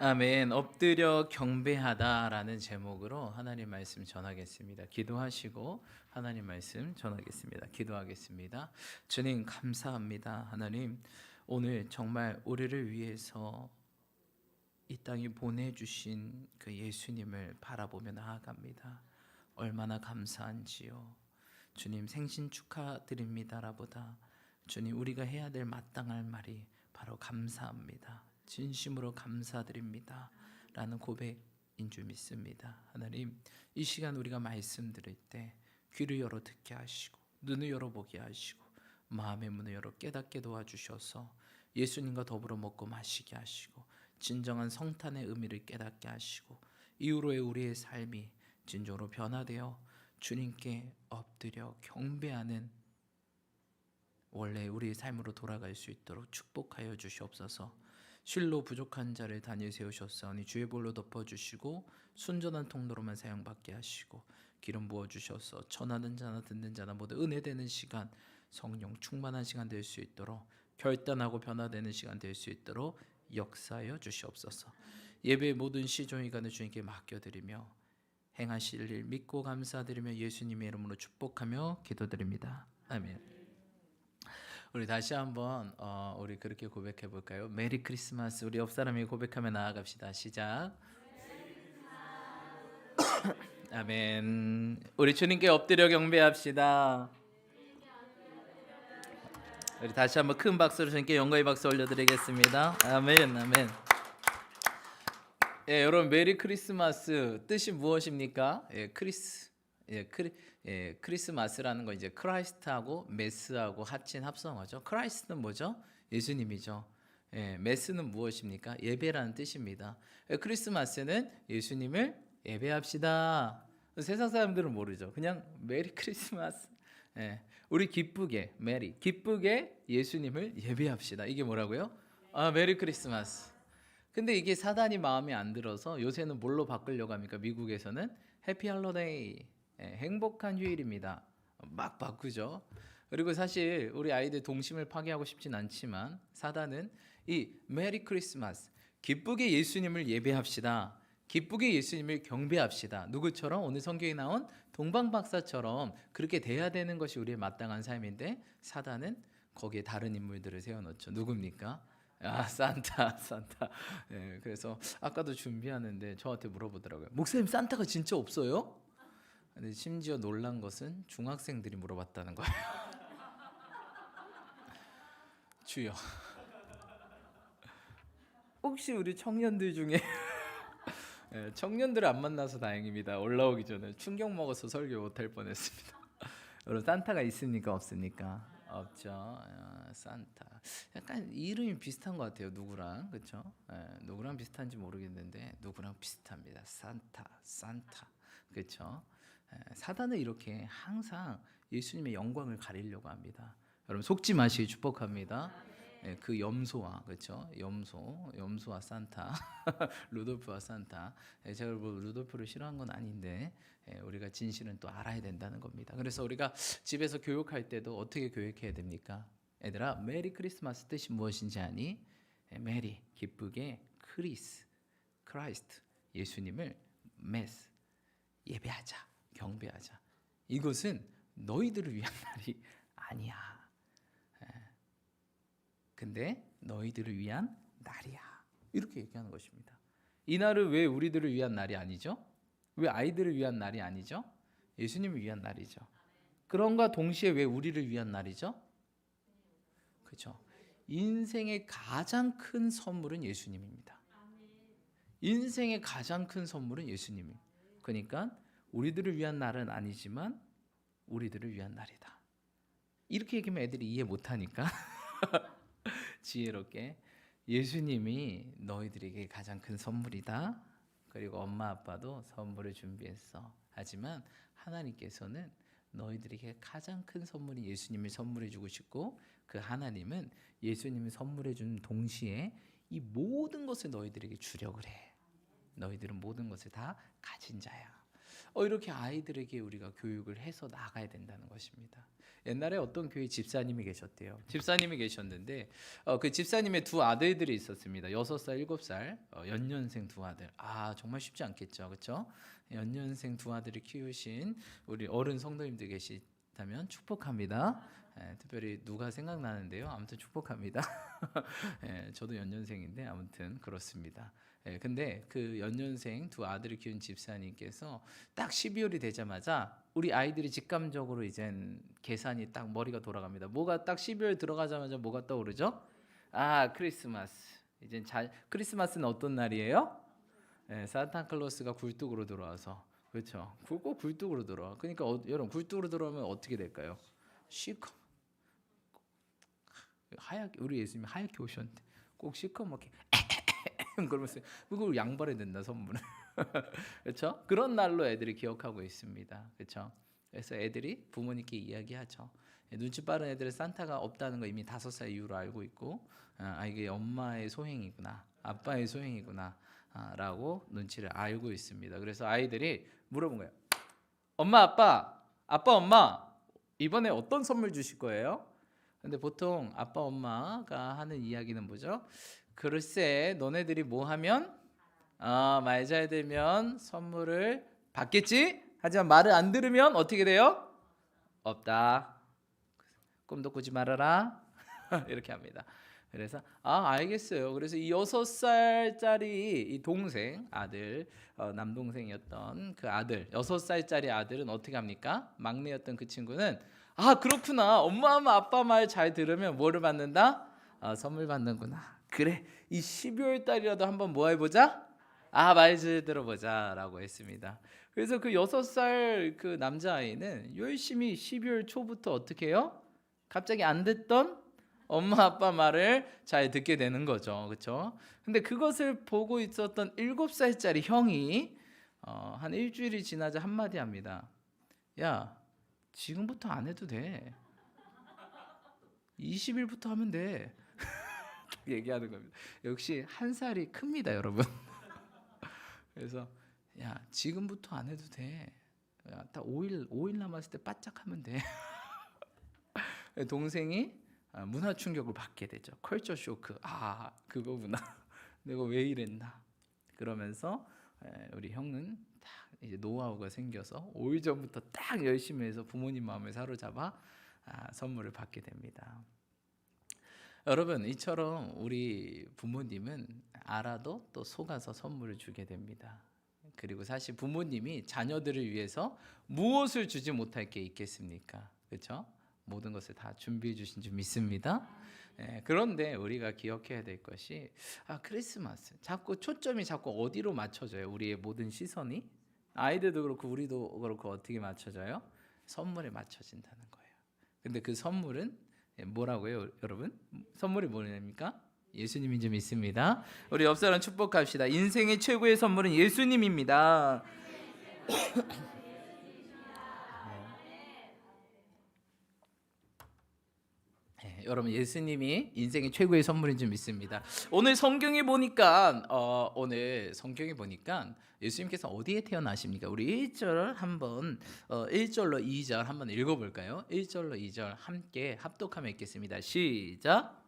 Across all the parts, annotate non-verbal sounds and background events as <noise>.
아멘. 엎드려 경배하다라는 제목으로 하나님 말씀 전하겠습니다. 기도하시고 하나님 말씀 전하겠습니다. 기도하겠습니다. 주님 감사합니다. 하나님 오늘 정말 우리를 위해서 이 땅에 보내주신 그 예수님을 바라보며 나아갑니다. 얼마나 감사한지요. 주님 생신 축하드립니다라보다 주님 우리가 해야 될 마땅할 말이 바로 감사합니다. 진심으로 감사드립니다. 라는 고백인 줄 믿습니다. 하나님 이 시간 우리가 말씀 들을 때 귀를 열어 듣게 하시고 눈을 열어 보게 하시고 마음의 문을 열어 깨닫게 도와주셔서 예수님과 더불어 먹고 마시게 하시고 진정한 성탄의 의미를 깨닫게 하시고 이후로의 우리의 삶이 진정으로 변화되어 주님께 엎드려 경배하는 원래 우리의 삶으로 돌아갈 수 있도록 축복하여 주시옵소서. 실로 부족한 자를 단일 세우셨사오니 주의 볼로 덮어 주시고 순전한 통로로만 사용받게 하시고 기름 부어 주셔서 전하는 자나 듣는 자나 모두 은혜되는 시간 성령 충만한 시간 될 수 있도록 결단하고 변화되는 시간 될 수 있도록 역사하여 주시옵소서. 예배의 모든 시종이간을 주님께 맡겨드리며 행하실 일 믿고 감사드리며 예수님의 이름으로 축복하며 기도드립니다. 아멘. 우리 다시 한번 어, 우리 그렇게 고백해 볼까요? 메리 크리스마스 우리 옆 사람이 고백하며 나아갑시다. 시작. <coughs> 아멘. 우리 주님께 엎드려 경배합시다. 우리 다시 한번 큰 박수로 주님께 영광의 박수 올려드리겠습니다. 아멘, 아멘. 예, 여러분 메리 크리스마스 뜻이 무엇입니까? 예, 크리스, 예, 크리, 예, 크리스마스라는 건 이제 크라이스트하고 메스하고 합친 합성어죠. 크라이스트는 뭐죠? 예수님이죠. 예, 메스는 무엇입니까? 예배라는 뜻입니다. 예, 크리스마스는 예수님을 예배합시다. 세상 사람들은 모르죠. 그냥 메리 크리스마스. 예, 우리 기쁘게 메리 기쁘게 예수님을 예배합시다. 이게 뭐라고요? 아 메리 크리스마스. 근데 이게 사단이 마음에 안 들어서 요새는 뭘로 바꾸려고 합니까? 미국에서는 해피 할로데이 예, 행복한 휴일입니다. 막 바꾸죠. 그리고 사실 우리 아이들 동심을 파괴하고 싶진 않지만 사단은 이 메리 크리스마스 기쁘게 예수님을 예배합시다. 기쁘게 예수님을 경배합시다. 누구처럼 오늘 성경에 나온 동방 박사처럼 그렇게 돼야 되는 것이 우리의 마땅한 삶인데 사단은 거기에 다른 인물들을 세워놓죠. 누굽니까? 아 산타 <laughs> 산타. 예, 그래서 아까도 준비하는데 저한테 물어보더라고요. 목사님 산타가 진짜 없어요? 근데 심지어 놀란 것은 중학생들이 물어봤다는 거예요. <laughs> 주여. 혹시 우리 청년들 중에 <laughs> 예, 청년들을 안 만나서 다행입니다. 올라오기 전에 충격 먹어서 설교 못할 뻔했습니다. <laughs> 여러분 산타가 있습니까 없습니까? 없죠. 어, 산타. 약간 이름이 비슷한 것 같아요. 누구랑 그렇죠? 누구랑 비슷한지 모르겠는데 누구랑 비슷합니다. 산타, 산타, 그렇죠? 사단은 이렇게 항상 예수님의 영광을 가리려고 합니다. 여러분 속지 마시기 축복합니다. 예, 그 염소와 그렇죠? 염소, 염소와 산타, <laughs> 루돌프와 산타. 예, 제가 뭐 루돌프를 싫어한 건 아닌데 예, 우리가 진실은 또 알아야 된다는 겁니다. 그래서 우리가 집에서 교육할 때도 어떻게 교육해야 됩니까? 얘들아, 메리 크리스마스 뜻이 무엇인지 아니? 예, 메리 기쁘게 크리스, 크라이스트 예수님을 메스 예배하자, 경배하자. 이것은 너희들을 위한 <laughs> 날이 아니야. 근데 너희들을 위한 날이야. 이렇게 얘기하는 것입니다. 이 날은 왜 우리들을 위한 날이 아니죠? 왜 아이들을 위한 날이 아니죠? 예수님을 위한 날이죠. 그런가 동시에 왜 우리를 위한 날이죠? 그렇죠. 인생의 가장 큰 선물은 예수님입니다. 인생의 가장 큰 선물은 예수님이. 그러니까 우리들을 위한 날은 아니지만 우리들을 위한 날이다. 이렇게 얘기하면 애들이 이해 못 하니까 <laughs> 지혜롭게 예수님이 너희들에게 가장 큰 선물이다. 그리고 엄마 아빠도 선물을 준비했어. 하지만 하나님께서는 너희들에게 가장 큰 선물이 예수님을 선물해 주고 싶고 그 하나님은 예수님을 선물해 준 동시에 이 모든 것을 너희들에게 주려 그래. 너희들은 모든 것을 다 가진 자야. 어, 이렇게 아이들에게 우리가 교육을 해서 나가야 된다는 것입니다. 옛날에 어떤 교회 집사님이 계셨대요. 집사님이 계셨는데 어, 그 집사님의 두 아들들이 있었습니다. 여섯 살, 일곱 살 어, 연년생 두 아들. 아 정말 쉽지 않겠죠, 그렇죠? 연년생 두 아들을 키우신 우리 어른 성도님들 계시다면 축복합니다. 예, 특별히 누가 생각나는데요. 아무튼 축복합니다. <laughs> 예, 저도 연년생인데 아무튼 그렇습니다. 예, 근데 그 연년생 두 아들을 키운 집사님께서 딱 12월이 되자마자 우리 아이들이 직감적으로 이젠 계산이 딱 머리가 돌아갑니다. 뭐가 딱 12월 들어가자마자 뭐가 떠오르죠? 아 크리스마스. 이젠 잘 크리스마스는 어떤 날이에요? 예, 산타클로스가 굴뚝으로 들어와서 그렇죠. 굵고 굴뚝으로 들어와. 그러니까 어, 여러분 굴뚝으로 들어오면 어떻게 될까요? 시커 하얗게 우리 예수님이 하얗게 오셨는데 꼭 시커멓게 <laughs> 그러면서 그걸 양발에 든다 선물을 <laughs> 그렇죠? 그런 날로 애들이 기억하고 있습니다. 그렇죠? 그래서 애들이 부모님께 이야기하죠. 예, 눈치 빠른 애들은 산타가 없다는 거 이미 다섯 살 이후로 알고 있고 아 이게 엄마의 소행이구나 아빠의 소행이구나 아, 라고 눈치를 알고 있습니다. 그래서 아이들이 물어본 거예요. 엄마 아빠 아빠 엄마 이번에 어떤 선물 주실 거예요? 근데 보통 아빠 엄마가 하는 이야기는 뭐죠? 글쎄 너네들이 뭐 하면 아, 말잘 들면 선물을 받겠지? 하지만 말을 안 들으면 어떻게 돼요? 없다. 꿈도 꾸지 말아라. <laughs> 이렇게 합니다. 그래서 아 알겠어요. 그래서 이 여섯 살짜리 이 동생 아들 어, 남동생이었던 그 아들 여섯 살짜리 아들은 어떻게 합니까? 막내였던 그 친구는 아 그렇구나 엄마 아빠 말 잘 들으면 뭐를 받는다? 아, 선물 받는구나. 그래 이 12월 달이라도 한번 뭐 해보자. 아말잘 들어보자라고 했습니다. 그래서 그 여섯 살 그 남자 아이는 열심히 12월 초부터 어떻게 해요? 갑자기 안 듣던 엄마 아빠 말을 잘 듣게 되는 거죠. 그렇죠? 근데 그것을 보고 있었던 일곱 살짜리 형이 어, 한 일주일이 지나자 한마디 합니다. 야, 지금부터 안 해도 돼. 20일부터 하면 돼. <laughs> 얘기하는 겁니다. 역시 한 살이 큽니다, 여러분. <laughs> 그래서 야, 지금부터 안 해도 돼. 야, 딱 5일 5일 남았을 때 바짝 하면 돼. <laughs> 동생이 아, 문화 충격을 받게 되죠. 컬처 쇼크. 아, 그거구나. 내가 왜 이랬나. 그러면서 에, 우리 형은 딱 이제 노하우가 생겨서 5일 전부터 딱 열심히 해서 부모님 마음을 사로잡아 아, 선물을 받게 됩니다. 여러분 이처럼 우리 부모님은 알아도 또 속아서 선물을 주게 됩니다. 그리고 사실 부모님이 자녀들을 위해서 무엇을 주지 못할 게 있겠습니까? 그렇죠? 모든 것을 다 준비해 주신 줄 믿습니다. 예, 그런데 우리가 기억해야 될 것이 아 크리스마스 자꾸 초점이 자꾸 어디로 맞춰져요? 우리의 모든 시선이 아이들도 그렇고 우리도 그렇고 어떻게 맞춰져요? 선물에 맞춰진다는 거예요. 근데 그 선물은 예, 뭐라고요, 여러분? 선물이 뭐냐입니까? 예수님인 줄 믿습니다. 우리 옆 사람 축복합시다. 인생의 최고의 선물은 예수님입니다. 네, 여러분 예수님이 인생의 최고의 선물인 줄 믿습니다. 오늘 성경에 보니까 어, 오늘 성경에 보니까 예수님께서 어디에 태어나십니까? 우리 1절 한번 어, 1절로 2절 한번 읽어 볼까요? 1절로 2절 함께 합독하며 읽겠습니다. 시작.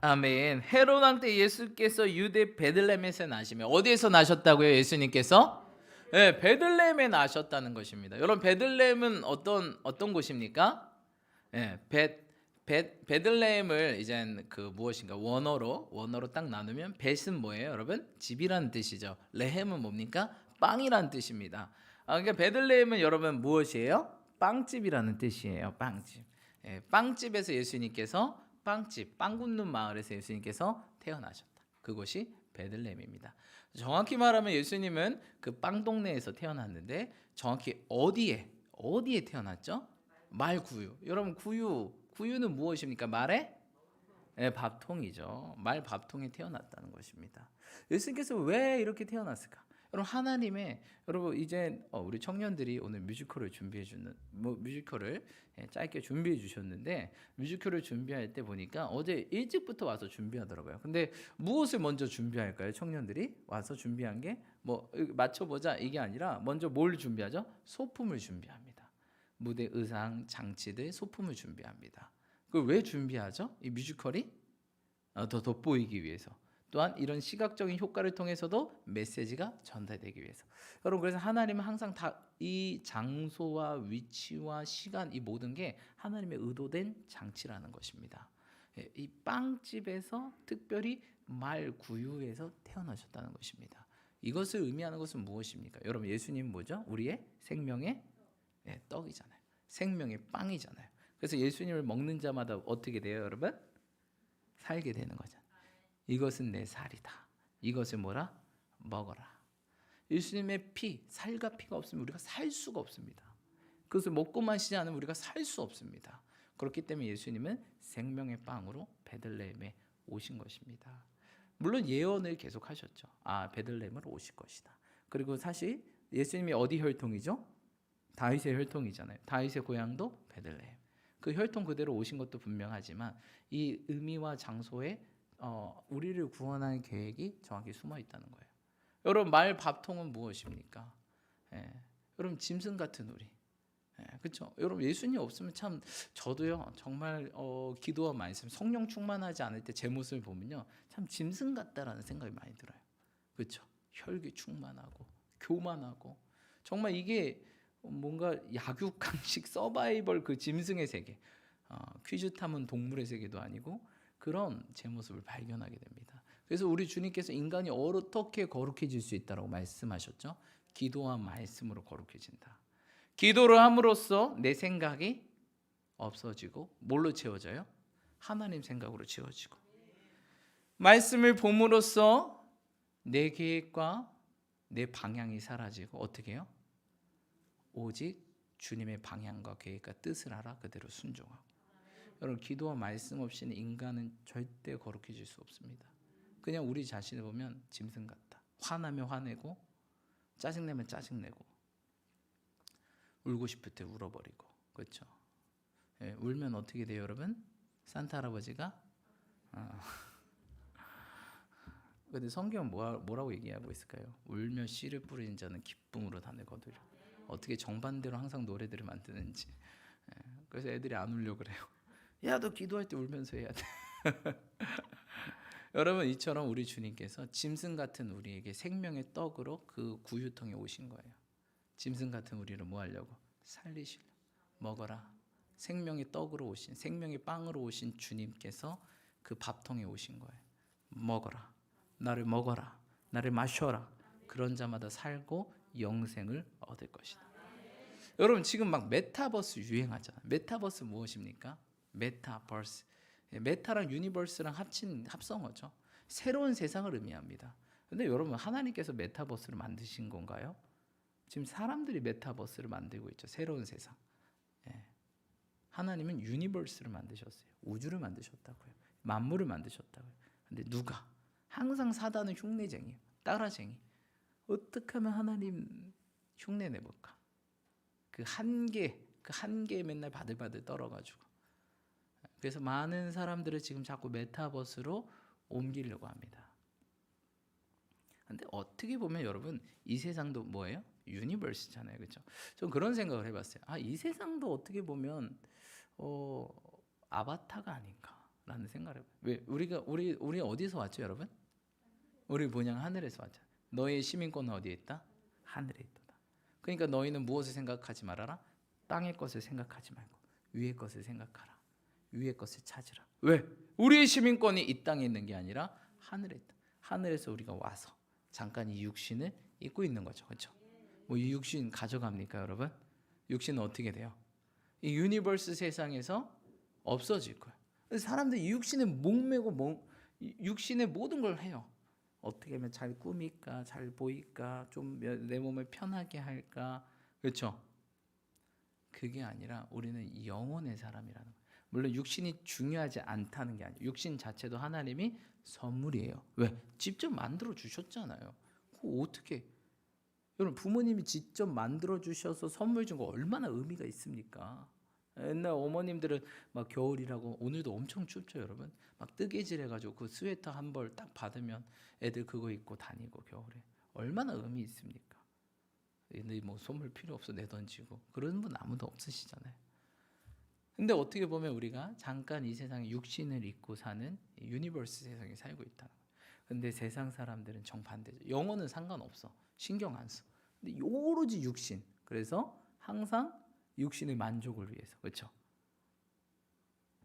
아멘. 헤롯 왕 때 예수께서 유대 베들레헴에서 나시며 어디에서 나셨다고요? 예수님께서? 네, 베들레헴에 나셨다는 것입니다. 여러분 베들레헴은 어떤 어떤 곳입니까? 예, 네, 베, 베 베들레헴을 이제 그 무엇인가 원어로 원어로 딱 나누면 벳은 뭐예요, 여러분? 집이라는 뜻이죠. 레헴은 뭡니까? 빵이라는 뜻입니다. 아, 그러니까 베들레헴은 여러분 무엇이에요? 빵집이라는 뜻이에요. 빵집. 예, 빵집에서 예수님께서 빵집, 빵 굽는 마을에서 예수님께서 태어나셨다. 그곳이 베들레헴입니다. 정확히 말하면 예수님은 그 빵 동네에서 태어났는데 정확히 어디에 어디에 태어났죠? 말 구유. 여러분 구유 구유는 무엇입니까? 말의 예, 밥통이죠. 말 밥통에 태어났다는 것입니다. 예수님께서 왜 이렇게 태어났을까? 여러분 하나님의 여러분 이제 어, 우리 청년들이 오늘 뮤지컬을 준비해 주는 뭐 뮤지컬을 예, 짧게 준비해 주셨는데 뮤지컬을 준비할 때 보니까 어제 일찍부터 와서 준비하더라고요. 근데 무엇을 먼저 준비할까요? 청년들이 와서 준비한 게 뭐 맞춰 보자 이게 아니라 먼저 뭘 준비하죠? 소품을 준비합니다. 무대 의상, 장치들, 소품을 준비합니다. 그왜 준비하죠? 이 뮤지컬이 어, 더 돋보이기 위해서. 또한 이런 시각적인 효과를 통해서도 메시지가 전달되기 위해서. 여러분 그래서 하나님은 항상 다 이 장소와 위치와 시간 이 모든 게 하나님의 의도된 장치라는 것입니다. 예, 이 빵집에서 특별히 말 구유에서 태어나셨다는 것입니다. 이것을 의미하는 것은 무엇입니까? 여러분 예수님 뭐죠? 우리의 생명의 예, 떡이잖아요. 생명의 빵이잖아요. 그래서 예수님을 먹는 자마다 어떻게 돼요, 여러분? 살게 되는 거잖아요. 이것은 내 살이다. 이것을 뭐라? 먹어라. 예수님의 피, 살과 피가 없으면 우리가 살 수가 없습니다. 그것을 먹고 마시지 않으면 우리가 살 수 없습니다. 그렇기 때문에 예수님은 생명의 빵으로 베들레헴에 오신 것입니다. 물론 예언을 계속 하셨죠. 아, 베들레헴으로 오실 것이다. 그리고 사실 예수님이 어디 혈통이죠? 다윗의 혈통이잖아요. 다윗의 고향도 베들레헴. 그 혈통 그대로 오신 것도 분명하지만 이 의미와 장소에 어, 우리를 구원하는 계획이 정확히 숨어 있다는 거예요. 여러분 말 밥통은 무엇입니까? 예. 여러분 짐승 같은 우리. 예, 그렇죠. 여러분 예수님 없으면 참 저도요 정말 어, 기도와 말씀 성령 충만하지 않을 때 제 모습을 보면요 참 짐승 같다라는 생각이 많이 들어요. 그렇죠. 혈기 충만하고 교만하고 정말 이게 뭔가 약육강식 서바이벌 그 짐승의 세계 어, 퀴즈 탐은 동물의 세계도 아니고 그런 제 모습을 발견하게 됩니다. 그래서 우리 주님께서 인간이 어떻게 거룩해질 수 있다라고 말씀하셨죠? 기도와 말씀으로 거룩해진다. 기도를 함으로써 내 생각이 없어지고 뭘로 채워져요? 하나님 생각으로 채워지고 말씀을 봄으로써 내 계획과 내 방향이 사라지고 어떻게 해요? 오직 주님의 방향과 계획과 뜻을 알아 그대로 순종하고 여러분 기도와 말씀 없이는 인간은 절대 거룩해질 수 없습니다. 그냥 우리 자신을 보면 짐승 같다. 화나면 화내고 짜증내면 짜증내고 울고 싶을 때 울어버리고 그렇죠. 예, 울면 어떻게 돼요, 여러분? 산타 할아버지가 아. <laughs> 근데 성경 뭐, 뭐라 고 얘기하고 있을까요? 울며 씨를 뿌리는 자는 기쁨으로 단을 거두려. 어떻게 정반대로 항상 노래들을 만드는지. 예, 그래서 애들이 안 울려 그래요. 야, 너 기도할 때 울면서 해야 돼. <laughs> 여러분 이처럼 우리 주님께서 짐승 같은 우리에게 생명의 떡으로 그 구유통에 오신 거예요. 짐승 같은 우리를 뭐 하려고? 살리시려. 먹어라. 생명의 떡으로 오신 생명의 빵으로 오신 주님께서 그 밥통에 오신 거예요. 먹어라. 나를 먹어라. 나를 마셔라. 그런 자마다 살고 영생을 얻을 것이다. 여러분 지금 막 메타버스 유행하잖아요. 메타버스 무엇입니까? 메타버스. 예, 메타랑 유니버스랑 합친 합성어죠. 새로운 세상을 의미합니다. 근데 여러분 하나님께서 메타버스를 만드신 건가요? 지금 사람들이 메타버스를 만들고 있죠. 새로운 세상. 예. 하나님은 유니버스를 만드셨어요. 우주를 만드셨다고요. 만물을 만드셨다고요. 근데 누가? 항상 사단은 흉내쟁이, 따라쟁이. 어떻게 하면 하나님 흉내 내볼까? 그 한계, 그 한계에 맨날 바들바들 떨어가지고. 그래서 많은 사람들을 지금 자꾸 메타버스로 옮기려고 합니다. 근데 어떻게 보면 여러분 이 세상도 뭐예요? 유니버스잖아요, 그렇죠? 좀 그런 생각을 해봤어요. 아, 이 세상도 어떻게 보면 어, 아바타가 아닌가라는 생각을. 왜 우리가 우리 우리 어디서 왔죠, 여러분? 우리 뭐냐 하늘에서 왔죠. 너의 시민권은 어디에 있다? 하늘에 있다. 그러니까 너희는 무엇을 생각하지 말아라? 땅의 것을 생각하지 말고 위의 것을 생각하라. 위의 것을 찾으라. 왜? 우리의 시민권이 이 땅에 있는 게 아니라 하늘에 있다. 하늘에서 우리가 와서 잠깐 이 육신을 입고 있는 거죠. 그렇죠? 뭐 이 육신 가져갑니까, 여러분? 육신은 어떻게 돼요? 이 유니버스 세상에서 없어질 거예요. 사람들이 이 육신에 목매고 목, 육신의 모든 걸 해요. 어떻게 하면 잘 꾸밀까, 잘 보일까, 좀 내 몸을 편하게 할까, 그렇죠? 그게 아니라 우리는 영혼의 사람이라는 거예요. 물론 육신이 중요하지 않다는 게 아니에요. 육신 자체도 하나님이 선물이에요. 왜? 직접 만들어 주셨잖아요. 그거 어떻게? 여러분 부모님이 직접 만들어 주셔서 선물 준 거 얼마나 의미가 있습니까? 옛날 어머님들은 막 겨울이라고 오늘도 엄청 춥죠, 여러분. 막 뜨개질 해가지고 그 스웨터 한 벌 딱 받으면 애들 그거 입고 다니고 겨울에 얼마나 의미 있습니까? 근데 뭐 선물 필요 없어 내던지고 그런 분 아무도 없으시잖아요. 근데 어떻게 보면 우리가 잠깐 이 세상에 육신을 입고 사는 유니버스 세상에 살고 있다. 근데 세상 사람들은 정반대죠. 영어는 상관없어. 신경 안 써. 근데 오로지 육신. 그래서 항상 육신의 만족을 위해서. 그렇죠?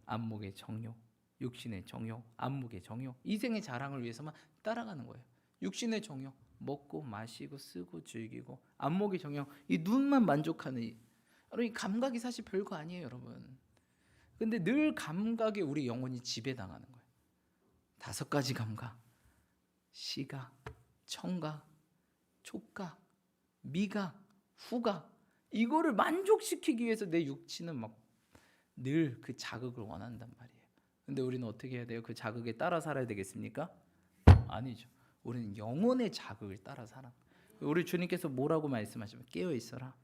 안목의 정욕, 육신의 정욕, 안목의 정욕, 이생의 자랑을 위해서만 따라가는 거예요. 육신의 정욕, 먹고 마시고 쓰고 즐기고 안목의 정욕, 이 눈만 만족하는 이 여러분 이 감각이 사실 별거 아니에요, 여러분. 근데 늘 감각에 우리 영혼이 지배당하는 거예요. 다섯 가지 감각. 시각, 청각, 촉각, 미각, 후각. 이거를 만족시키기 위해서 내 육체는 막 늘 그 자극을 원한단 말이에요. 근데 우리는 어떻게 해야 돼요? 그 자극에 따라 살아야 되겠습니까? 아니죠. 우리는 영혼의 자극을 따라 살아. 우리 주님께서 뭐라고 말씀하시면 깨어 있어라.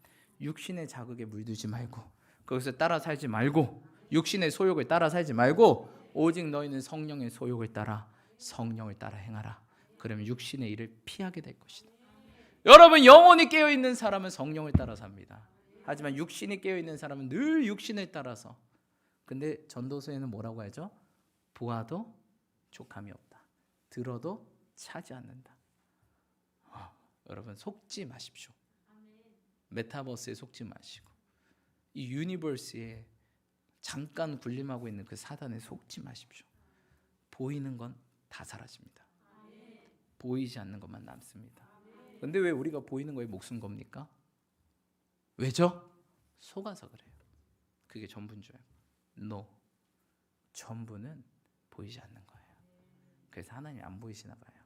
육신의 자극에 물들지 말고 거기서 따라 살지 말고 육신의 소욕을 따라 살지 말고 오직 너희는 성령의 소욕을 따라 성령을 따라 행하라. 그러면 육신의 일을 피하게 될 것이다. 여러분 영혼이 깨어 있는 사람은 성령을 따라 삽니다. 하지만 육신이 깨어 있는 사람은 늘 육신을 따라서. 근데 전도서에는 뭐라고 하죠? 보아도 족함이 없다. 들어도 차지 않는다. 아, 여러분 속지 마십시오. 메타버스에 속지 마시고 이 유니버스에 잠깐 군림하고 있는 그 사단에 속지 마십시오. 보이는 건 다 사라집니다. 보이지 않는 것만 남습니다. 근데 왜 우리가 보이는 거에 목숨 겁니까? 왜죠? 속아서 그래요. 그게 전부인 줄 알고. No. 전부는 보이지 않는 거예요. 그래서 하나님 안 보이시나 봐요.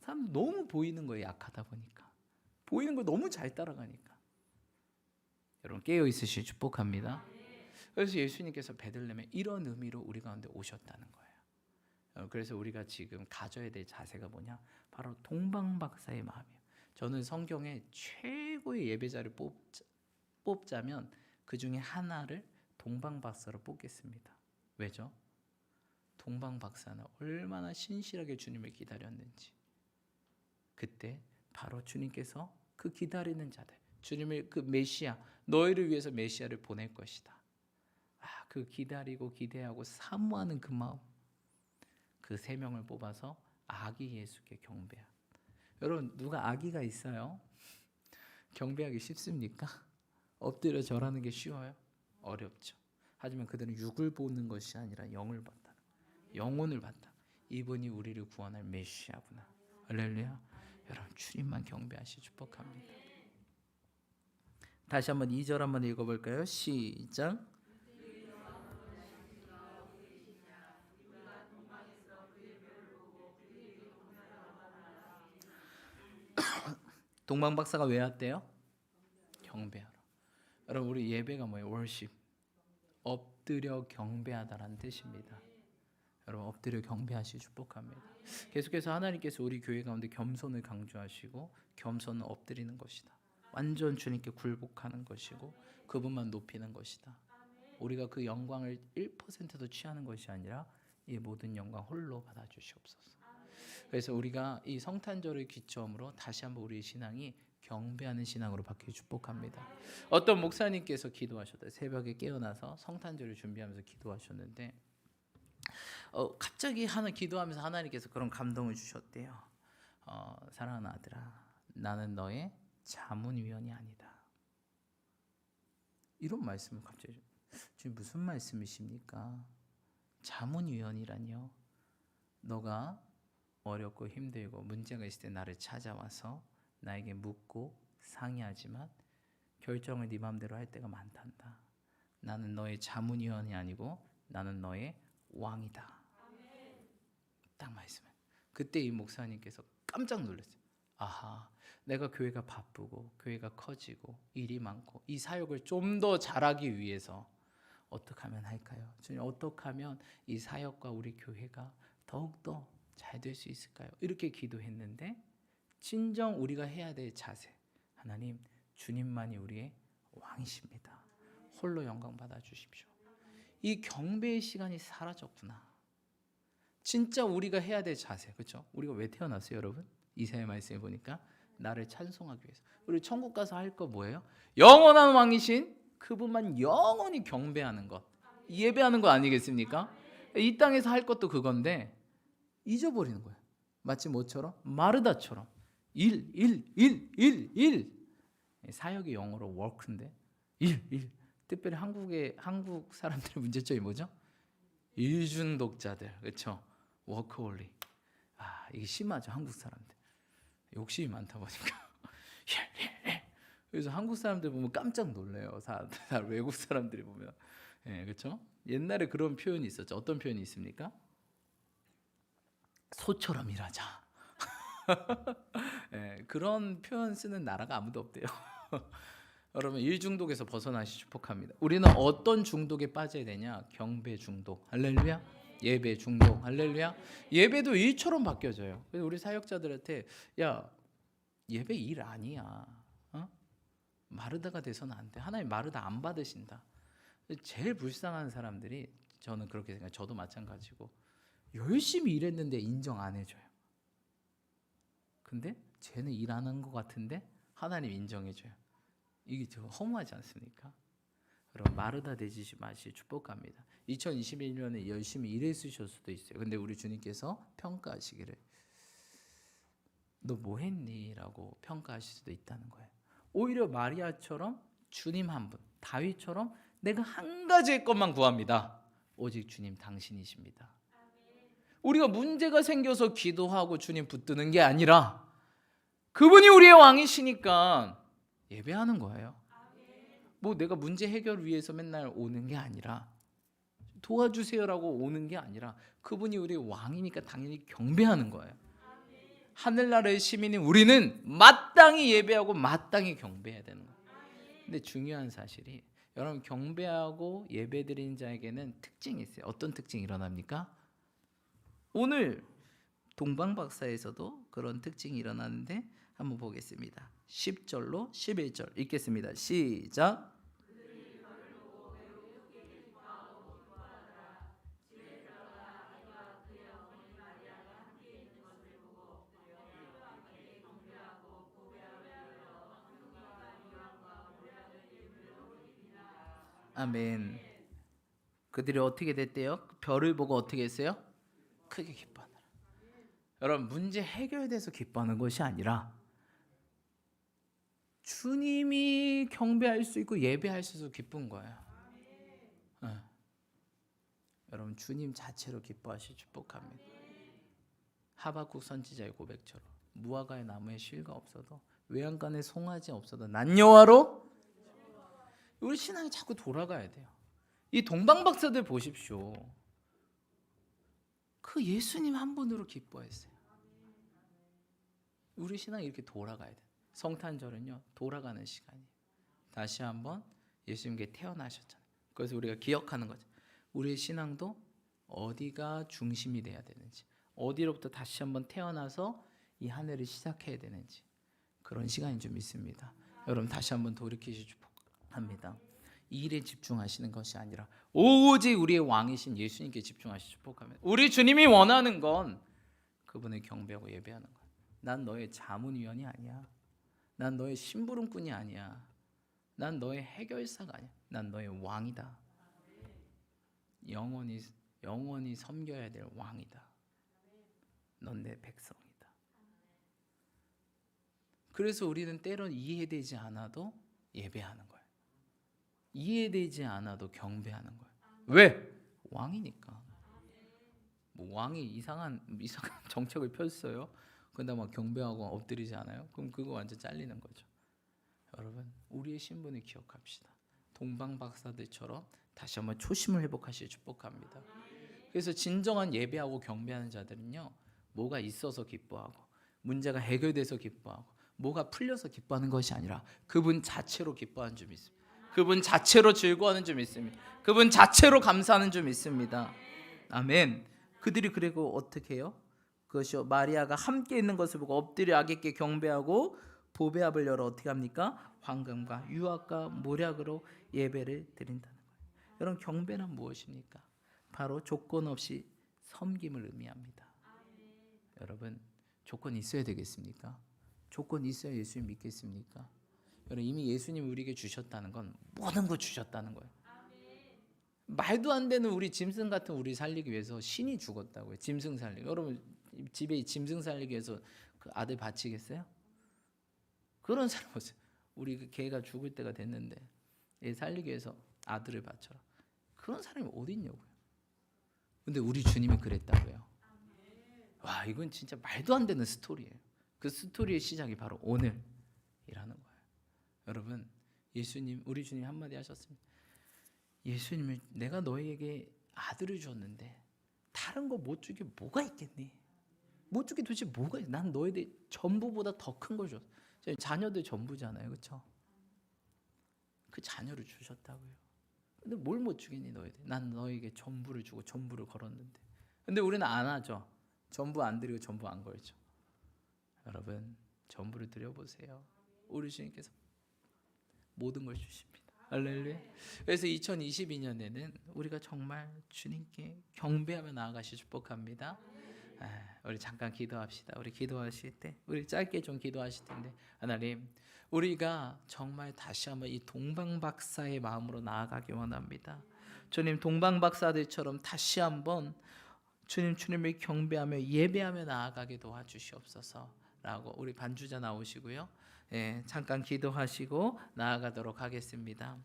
사람 너무 보이는 거에 약하다 보니까. 보이는 거 너무 잘 따라가니까. 여러분 깨어 있으시 축복합니다. 그래서 예수님께서 베들레헴에 이런 의미로 우리 가운데 오셨다는 거예요. 어, 그래서 우리가 지금 가져야 될 자세가 뭐냐? 바로 동방박사의 마음이에요. 저는 성경에 최고의 예배자를 뽑자, 뽑자 면 그 중에 하나를 동방박사로 뽑겠습니다. 왜죠? 동방박사는 얼마나 신실하게 주님을 기다렸는지. 그때 바로 주님께서 그 기다리는 자들, 주님의 그 메시아, 너희를 위해서 메시아를 보낼 것이다. 아, 그 기다리고 기대하고 사모하는 그 마음. 그 세 명을 뽑아서 아기 예수께 경배한. 여러분 누가 아기가 있어요? 경배하기 쉽습니까? 엎드려 절하는 게 쉬워요? 어렵죠. 하지만 그들은 육을 보는 것이 아니라 영을 봤다. 영혼을 봤다. 이분이 우리를 구원할 메시아구나. 할렐루야. 여러분 주님만 경배하시 축복합니다. 다시 한번 2절 한번 읽어 볼까요? 시작. <coughs> 동방 박사가 왜 왔대요? 경배하러. 여러분 우리 예배가 뭐예요? 월십. 엎드려 경배하다라는 뜻입니다. 여러분 엎드려 경배하시 축복합니다. 계속해서 하나님께서 우리 교회 가운데 겸손을 강조하시고 겸손은 엎드리는 것이다. 완전 주님께 굴복하는 것이고 그분만 높이는 것이다. 우리가 그 영광을 1%도 취하는 것이 아니라 이 모든 영광 홀로 받아 주시옵소서. 그래서 우리가 이 성탄절을 기점으로 다시 한번 우리의 신앙이 경배하는 신앙으로 바뀌기 축복합니다. 어떤 목사님께서 기도하셨다. 새벽에 깨어나서 성탄절을 준비하면서 기도하셨는데 어, 갑자기 하나 기도하면서 하나님께서 그런 감동을 주셨대요. 어, 사랑하는 아들아, 나는 너의 자문위원이 아니다. 이런 말씀을 갑자기 지금 무슨 말씀이십니까? 자문위원이라니요. 너가 어렵고 힘들고 문제가 있을 때 나를 찾아와서 나에게 묻고 상의하지만 결정을 네 마음대로 할 때가 많단다. 나는 너의 자문위원이 아니고 나는 너의 왕이다. 딱 말씀해. 그때 이 목사님께서 깜짝 놀랐어요. 아하, 내가 교회가 바쁘고 교회가 커지고 일이 많고 이 사역을 좀 더 잘하기 위해서 어떻게 하면 할까요? 주님 어떻게 하면 이 사역과 우리 교회가 더욱 더 잘 될 수 있을까요? 이렇게 기도했는데 진정 우리가 해야 될 자세 하나님 주님만이 우리의 왕이십니다. 홀로 영광 받아 주십시오. 이 경배의 시간이 사라졌구나. 진짜 우리가 해야 될 자세, 그렇죠? 우리가 왜 태어났어요, 여러분? 이사야 말씀에 보니까 나를 찬송하기 위해서. 우리 천국 가서 할 거 뭐예요? 영원한 왕이신 그분만 영원히 경배하는 것, 예배하는 거 아니겠습니까? 이 땅에서 할 것도 그건데 잊어버리는 거예요. 마치 뭐처럼 마르다처럼 일, 일, 일, 일, 일. 사역이 영어로 work인데 일, 일. 특별히 한국의 한국 사람들의 문제점이 뭐죠? 일중독자들, 그렇죠? 워크홀리. 아 이게 심하죠 한국 사람들. 욕심이 많다 보니까. <laughs> 그래서 한국 사람들 보면 깜짝 놀래요. 다, 다 외국 사람들이 보면, 예, 그렇죠? 옛날에 그런 표현이 있었죠. 어떤 표현이 있습니까? 소처럼 일하자. <laughs> 예, 그런 표현 쓰는 나라가 아무도 없대요. <laughs> 여러분 일 중독에서 벗어나시 축복합니다. 우리는 어떤 중독에 빠져야 되냐? 경배 중독. 할렐루야. 예배 중독. 할렐루야. 예배도 일처럼 바뀌어져요. 그래서 우리 사역자들한테 야 예배 일 아니야. 어? 마르다가 돼서는 안 돼. 하나님 마르다 안 받으신다. 제일 불쌍한 사람들이 저는 그렇게 생각. 저도 마찬가지고 열심히 일했는데 인정 안 해줘요. 근데 쟤는 일안한것 같은데 하나님 인정해줘요. 이게 저 허무하지 않습니까? 여러분 마르다 되지 마시 축복합니다. 2021년에 열심히 일했으실 수도 있어요. 근데 우리 주님께서 평가하시기를 너 뭐 했니?라고 평가하실 수도 있다는 거예요. 오히려 마리아처럼 주님 한 분, 다윗처럼 내가 한 가지의 것만 구합니다. 오직 주님 당신이십니다. 우리가 문제가 생겨서 기도하고 주님 붙드는 게 아니라 그분이 우리의 왕이시니까 예배하는 거예요. 뭐 내가 문제 해결 위해서 맨날 오는 게 아니라 도와주세요라고 오는 게 아니라 그분이 우리의 왕이니까 당연히 경배하는 거예요. 하늘나라의 시민인 우리는 마땅히 예배하고 마땅히 경배해야 되는 거예요. 근데 중요한 사실이 여러분 경배하고 예배드리는 자에게는 특징이 있어요. 어떤 특징이 일어납니까? 오늘 동방박사에서도 그런 특징이 일어나는데 한번 보겠습니다. 10절로 11절 읽겠습니다. 시작. 아멘. 그들이 어떻게 됐대요? 별을 보고 어떻게 했어요? 크게 기뻐하느라. 여러분 문제 해결돼서 기뻐하는 것이 아니라 주님이 경배할 수 있고 예배할 수 있어서 기쁜 거예요. 네. 여러분 주님 자체로 기뻐하시 축복합니다. 하박국 선지자의 고백처럼 무화과의 나무에 실가 없어도 외양간에 송아지 없어도 난 여호와로 우리 신앙이 자꾸 돌아가야 돼요. 이 동방박사들 보십시오. 그 예수님 한 분으로 기뻐했어요. 우리 신앙이 이렇게 돌아가야 돼. 성탄절은요 돌아가는 시간이에요. 다시 한번 예수님께 태어나셨잖아요. 그래서 우리가 기억하는 거죠. 우리의 신앙도 어디가 중심이 돼야 되는지, 어디로부터 다시 한번 태어나서 이한 해를 시작해야 되는지 그런 시간인 줄 믿습니다. 여러분 다시 한번 돌이키시 축복합니다. 일에 집중하시는 것이 아니라 오직 우리의 왕이신 예수님께 집중하시 축복합니다. 우리 주님이 원하는 건 그분을 경배하고 예배하는 거야. 난 너의 자문위원이 아니야. 난 너의 심부름꾼이 아니야. 난 너의 해결사가 아니야. 난 너의 왕이다. 영원히 영원히 섬겨야 될 왕이다. 넌 내 백성이다. 그래서 우리는 때론 이해되지 않아도 예배하는 거야. 이해되지 않아도 경배하는 거야. 왜? 왕이니까. 뭐 왕이 이상한 이상한 <laughs> 정책을 폈어요. 근데 막 경배하고 엎드리지 않아요? 그럼 그거 완전 잘리는 거죠. 여러분, 우리의 신분을 기억합시다. 동방 박사들처럼 다시 한번 초심을 회복하시길 축복합니다. 그래서 진정한 예배하고 경배하는 자들은요, 뭐가 있어서 기뻐하고, 문제가 해결돼서 기뻐하고, 뭐가 풀려서 기뻐하는 것이 아니라 그분 자체로 기뻐하는 줄 믿습니다. 그분 자체로 즐거워하는 줄 믿습니다. 그분 자체로 감사하는 줄 믿습니다. 아멘. 그들이 그리고 어떻게 해요? 그것이요 마리아가 함께 있는 것을 보고 엎드려 아기께 경배하고 보배합을 열어 어떻게 합니까? 황금과 유압과 모략으로 예배를 드린다는 거예요. 여러분 경배는 무엇입니까? 바로 조건 없이 섬김을 의미합니다. 여러분 조건 있어야 되겠습니까? 조건 있어야 예수님 믿겠습니까? 여러분 이미 예수님 우리에게 주셨다는 건 모든 거 주셨다는 거예요. 말도 안 되는 우리 짐승 같은 우리 살리기 위해서 신이 죽었다고요. 짐승 살리기. 여러분 집에 짐승 살리기 위해서 그 아들 바치겠어요? 그런 사람 없어요. 우리 그 개가 죽을 때가 됐는데 얘 살리기 위해서 아들을 바쳐라. 그런 사람이 어디 있냐고요. 근데 우리 주님이 그랬다고요. 와 이건 진짜 말도 안 되는 스토리예요. 그 스토리의 시작이 바로 오늘이라는 거예요. 여러분 예수님 우리 주님 한마디 하셨습니다. 예수님을 내가 너희에게 아들을 줬는데 다른 거 못 주게 뭐가 있겠니? 못 주게 도대체 뭐가 있? 난 너희들 전부보다 더 큰 걸 줬어. 자녀들 전부잖아요, 그렇죠? 그 자녀를 주셨다고요. 근데 뭘 못 주겠니 너희들? 난 너에게 전부를 주고 전부를 걸었는데. 근데 우리는 안 하죠. 전부 안 드리고 전부 안 걸죠. 여러분 전부를 드려보세요. 우리 주님께서 모든 걸 주십니다. 할렐루야. 그래서 2022년에는 우리가 정말 주님께 경배하며 나아가시 축복합니다. 아, 우리 잠깐 기도합시다. 우리 기도하실 때, 우리 짧게 좀 기도하실 텐데, 하나님, 우리가 정말 다시 한번 이 동방박사의 마음으로 나아가기 원합니다. 주님, 동방박사들처럼 다시 한번 주님, 주님을 경배하며 예배하며 나아가게 도와주시옵소서 라고 우리 반주자 나오시고요. 예, 잠깐 기도하시고 나아가도록 하겠습니다.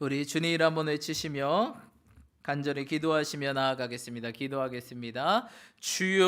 우리 주님 한번 외치시며 간절히 기도하시며 나아가겠습니다. 기도하겠습니다. 주여